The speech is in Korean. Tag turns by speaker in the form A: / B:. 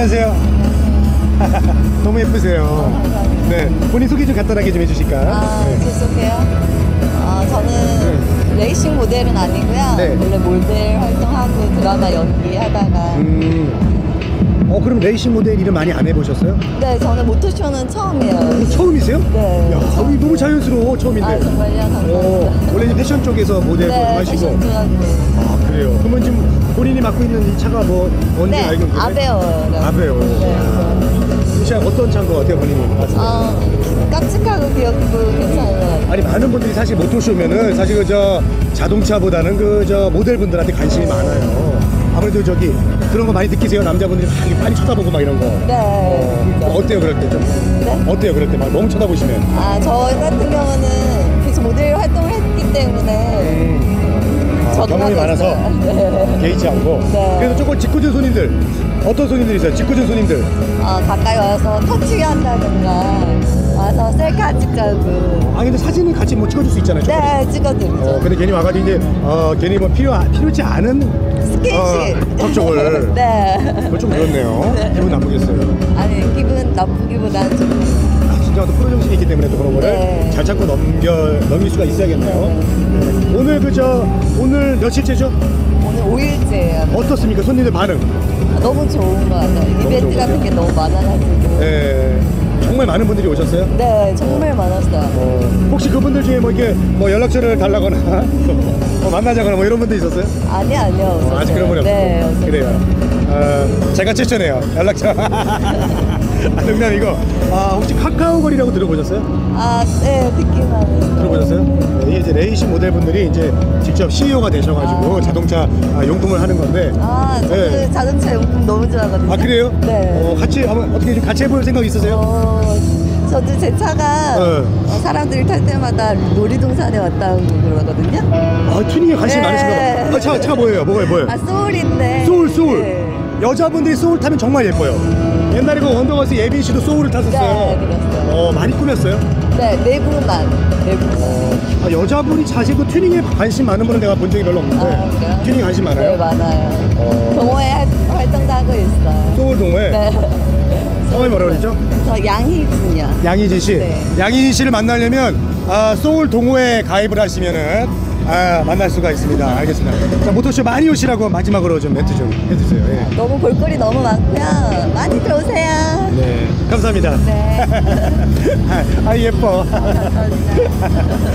A: 안녕하세요. 너무 예쁘세요. 네, 본인 소개 좀 간단하게 좀 해주실까요?
B: 아,
A: 네.
B: 죄송해요. 아, 저는 레이싱 모델은 아니고요.
A: 네.
B: 원래 모델 활동하고 드라마 연기하다가.
A: 음, 어 그럼 레이싱 모델 일은 많이 안 해보셨어요?
B: 네, 저는 모토쇼는 처음이에요.
A: 처음이세요?
B: 네.
A: 야, 우리 너무 자연스러워 처음인데.
B: 아, 정말요?
A: 어,
B: 감사합니다.
A: 원래 패션 쪽에서 모델
B: 네,
A: 하시고.
B: 패션 좋아하고.
A: 아 그래요. 그러면 지금 본인이 맡고 있는 이 차가 뭐 뭔지
B: 네,
A: 알고 계세요?
B: 아베오.
A: 아베오.
B: 네.
A: 이 차 어떤 차인 것 같아요, 본인이 봤을 때?
B: 아, 깜찍하고 귀엽고 괜찮아요.
A: 아니 많은 분들이 사실 모토쇼면은 사실 그저 자동차보다는 그저 모델분들한테 관심이 많아요. 아무래도 저기 그런 거 많이 느끼세요 남자분들이 막 이렇게 많이 쳐다보고 막 이런 거.
B: 네.
A: 어, 어때요 그럴 때 좀?
B: 네?
A: 어때요 그럴 때 막 너무 쳐다보시면?
B: 아, 저 같은 경우는 계속 모델 활동을.
A: 아, 경험이 많아서
B: 있어요. 네.
A: 개의치 않고.
B: 네.
A: 그래서 조금 짓궂은 손님들 어떤 손님들이세요? 짓궂은 손님들.
B: 어, 가까이 와서 터치 한다든가 와서 셀카 찍자고
A: 아 근데 사진은 같이 뭐 찍어줄 수 있잖아요. 조금.
B: 네 찍어드리죠
A: 어 근데 괜히 와가지고 이제 어 괜히 뭐 필요 필요치 않은
B: 스킨십
A: 어, 접촉을.
B: 네
A: 그거 좀 그렇네요. 기분 나쁘겠어요.
B: 아니 기분 나쁘기보다는 좀
A: 아, 진짜 또 프로 정신이 있기 때문에 또 그런 거를
B: 네.
A: 잘 참고 넘 겨 넘길 수가 있어야겠네요. 네. 오늘 그저 오늘 며칠째죠?
B: 오늘 5일째예요
A: 어떻습니까? 손님들 반응?
B: 너무 좋은 것 같아요 이벤트
A: 것
B: 같은. 게 너무 많아가지고
A: 네. 정말 많은 분들이 오셨어요.
B: 네 정말 많았어요
A: 어, 혹시 그분들 중에 뭐 이렇게 뭐 연락처를 달라거나 뭐 만나자거나 뭐 이런 분들 있었어요?
B: 아니 아니요
A: 어,
B: 없었어요.
A: 아직 그런 분이 없어요.
B: 네 없었어요.
A: 그래요. 어, 제가 추천해요. 연락처. 아, 농담이고. 아, 혹시 카카오거리라고 들어보셨어요?
B: 아 네 듣기만
A: 들어보셨어요? 네, 이게 이제 레이싱 모델분들이 이제 직접 CEO가 되셔가지고
B: 아.
A: 자동차 아, 용품을 하는 건데.
B: 아
A: 네.
B: 자동차 용품 너무 좋아하거든요
A: 아 그래요?
B: 네
A: 어, 같이 한번 어떻게 좀 같이 해볼 생각 있으세요?
B: 어, 저도 제 차가
A: 네.
B: 어, 사람들이 탈 때마다 놀이동산에 왔다 고 그러거든요.
A: 아 튜닝에 관심
B: 네.
A: 많으신가 봐. 아, 차, 차 뭐예요? 뭐예요? 뭐예요?
B: 아 소울인데.
A: 소울 소울.
B: 네,
A: 여자분들이 소울 타면 정말 예뻐요. 옛날에 그 원더걸스 예빈 씨도 소울을 탔었어요.
B: 네, 그랬어요.
A: 어 많이 꾸몄어요.
B: 네 내부만 내부만.
A: 아, 여자분이 사실 그 튜닝에 관심 많은 분은 내가 본 적이 별로 없는데
B: 아, 그래요?
A: 튜닝 관심 많아요?
B: 네 많아요.
A: 어.
B: 동호회 할- 활동도 하고 있어요.
A: 소울 동호회
B: 네.
A: 성함이 뭐라 그러죠?
B: 저 양희준이요.
A: 양희진 씨.
B: 네.
A: 양희진 씨를 만나려면 아, 소울 동호회 가입을 하시면은 아, 만날 수가 있습니다. 알겠습니다. 자, 모토쇼 많이 오시라고 마지막으로 좀 멘트 좀 해주세요. 예.
B: 너무 볼거리 너무 많고요. 많이 들어오세요.
A: 네, 감사합니다.
B: 네.
A: 아, 아, 예뻐.
B: 감사합니다.